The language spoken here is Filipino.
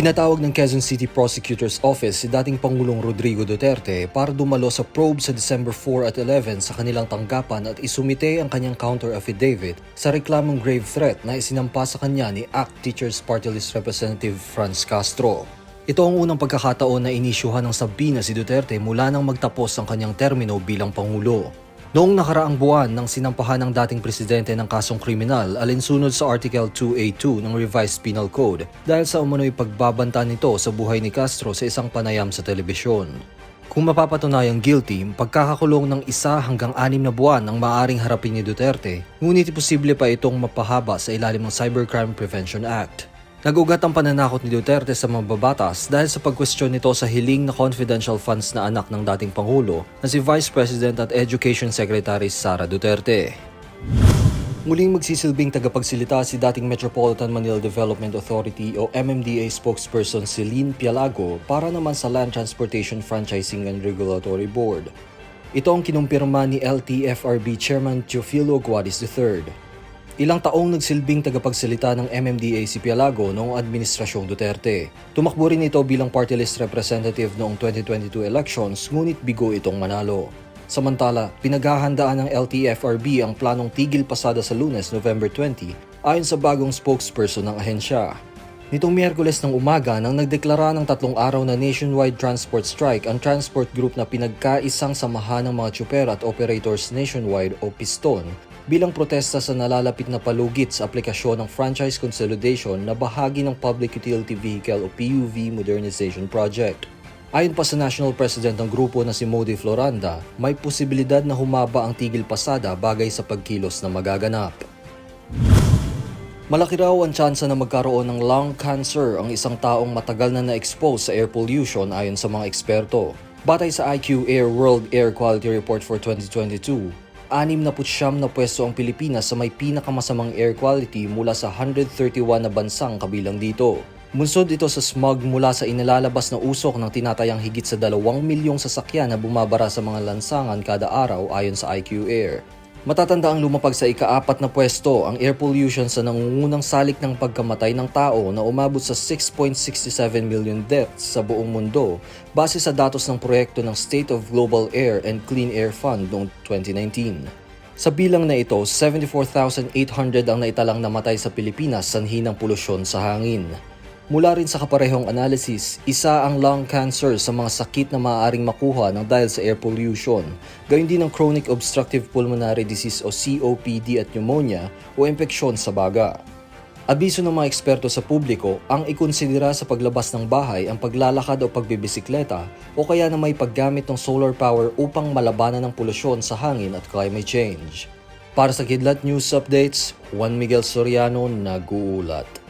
Ipinatawag ng Quezon City Prosecutor's Office si dating Pangulong Rodrigo Duterte para dumalo sa probe sa December 4 at 11 sa kanilang tanggapan at isumite ang kanyang counter affidavit sa reklamong grave threat na isinampa sa kanya ni ACT Teachers Party List Representative Franz Castro. Ito ang unang pagkakataon na inisyuhan ng sabina si Duterte mula nang magtapos ang kanyang termino bilang Pangulo. Noong nakaraang buwan nang sinampahan ng dating presidente ng kasong kriminal alinsunod sa Article 2A2 ng Revised Penal Code dahil sa umano'y pagbabanta nito sa buhay ni Castro sa isang panayam sa telebisyon. Kung mapapatunayang guilty, pagkakakulong ng isa hanggang anim na buwan ang maaaring harapin ni Duterte, ngunit posible pa itong mapahaba sa ilalim ng Cybercrime Prevention Act. Nagugat ang pananakot ni Duterte sa mambabatas dahil sa pagkwestiyon nito sa hiling na confidential funds na anak ng dating Pangulo na si Vice President at Education Secretary Sara Duterte. Muling magsisilbing tagapagsilita si dating Metropolitan Manila Development Authority o MMDA spokesperson Celine Pialago para naman sa Land Transportation Franchising and Regulatory Board. Ito ang kinumpirma ni LTFRB Chairman Teofilo Guadis III. Ilang taong nagsilbing tagapagsalita ng MMDA si Pialago noong Administrasyong Duterte. Tumakbo rin ito bilang party list representative noong 2022 elections ngunit bigo itong manalo. Samantala, pinaghahandaan ng LTFRB ang planong tigil pasada sa lunes, November 20, ayon sa bagong spokesperson ng ahensya. Nitong Miyerkules ng umaga nang nagdeklara ng tatlong araw na nationwide transport strike ang transport group na pinagkaisang samahan ng mga tsuper at operators nationwide o PISTON bilang protesta sa nalalapit na palugit sa aplikasyon ng franchise consolidation na bahagi ng Public Utility Vehicle o PUV Modernization Project. Ayon pa sa National President ng grupo na si Modi Floranda, may posibilidad na humaba ang tigil pasada bagay sa pagkilos na magaganap. Malaki raw ang tsansa na magkaroon ng lung cancer ang isang taong matagal na na-expose sa air pollution ayon sa mga eksperto. Batay sa IQ Air World Air Quality Report for 2022, anim na putsyam na pwesto ang Pilipinas sa may pinakamasamang air quality mula sa 131 na bansang kabilang dito. Munsod ito sa smog mula sa inilalabas na usok ng tinatayang higit sa 2 milyong sasakyan na bumabara sa mga lansangan kada araw ayon sa IQ Air. Matatanda ang lumapag sa ikaapat na pwesto ang air pollution sa nangungunang salik ng pagkamatay ng tao na umabot sa 6.67 million deaths sa buong mundo base sa datos ng proyekto ng State of Global Air and Clean Air Fund noong 2019. Sa bilang na ito, 74,800 ang naitalang namatay sa Pilipinas sanhi ng polusyon sa hangin. Mula rin sa kaparehong analysis, isa ang lung cancer sa mga sakit na maaaring makuha ng dahil sa air pollution, gayon din ang chronic obstructive pulmonary disease o COPD at pneumonia o impeksyon sa baga. Abiso ng mga eksperto sa publiko ang ikonsidera sa paglabas ng bahay ang paglalakad o pagbibisikleta o kaya na may paggamit ng solar power upang malabanan ng polusyon sa hangin at climate change. Para sa Kidlat News Updates, Juan Miguel Soriano nag-uulat.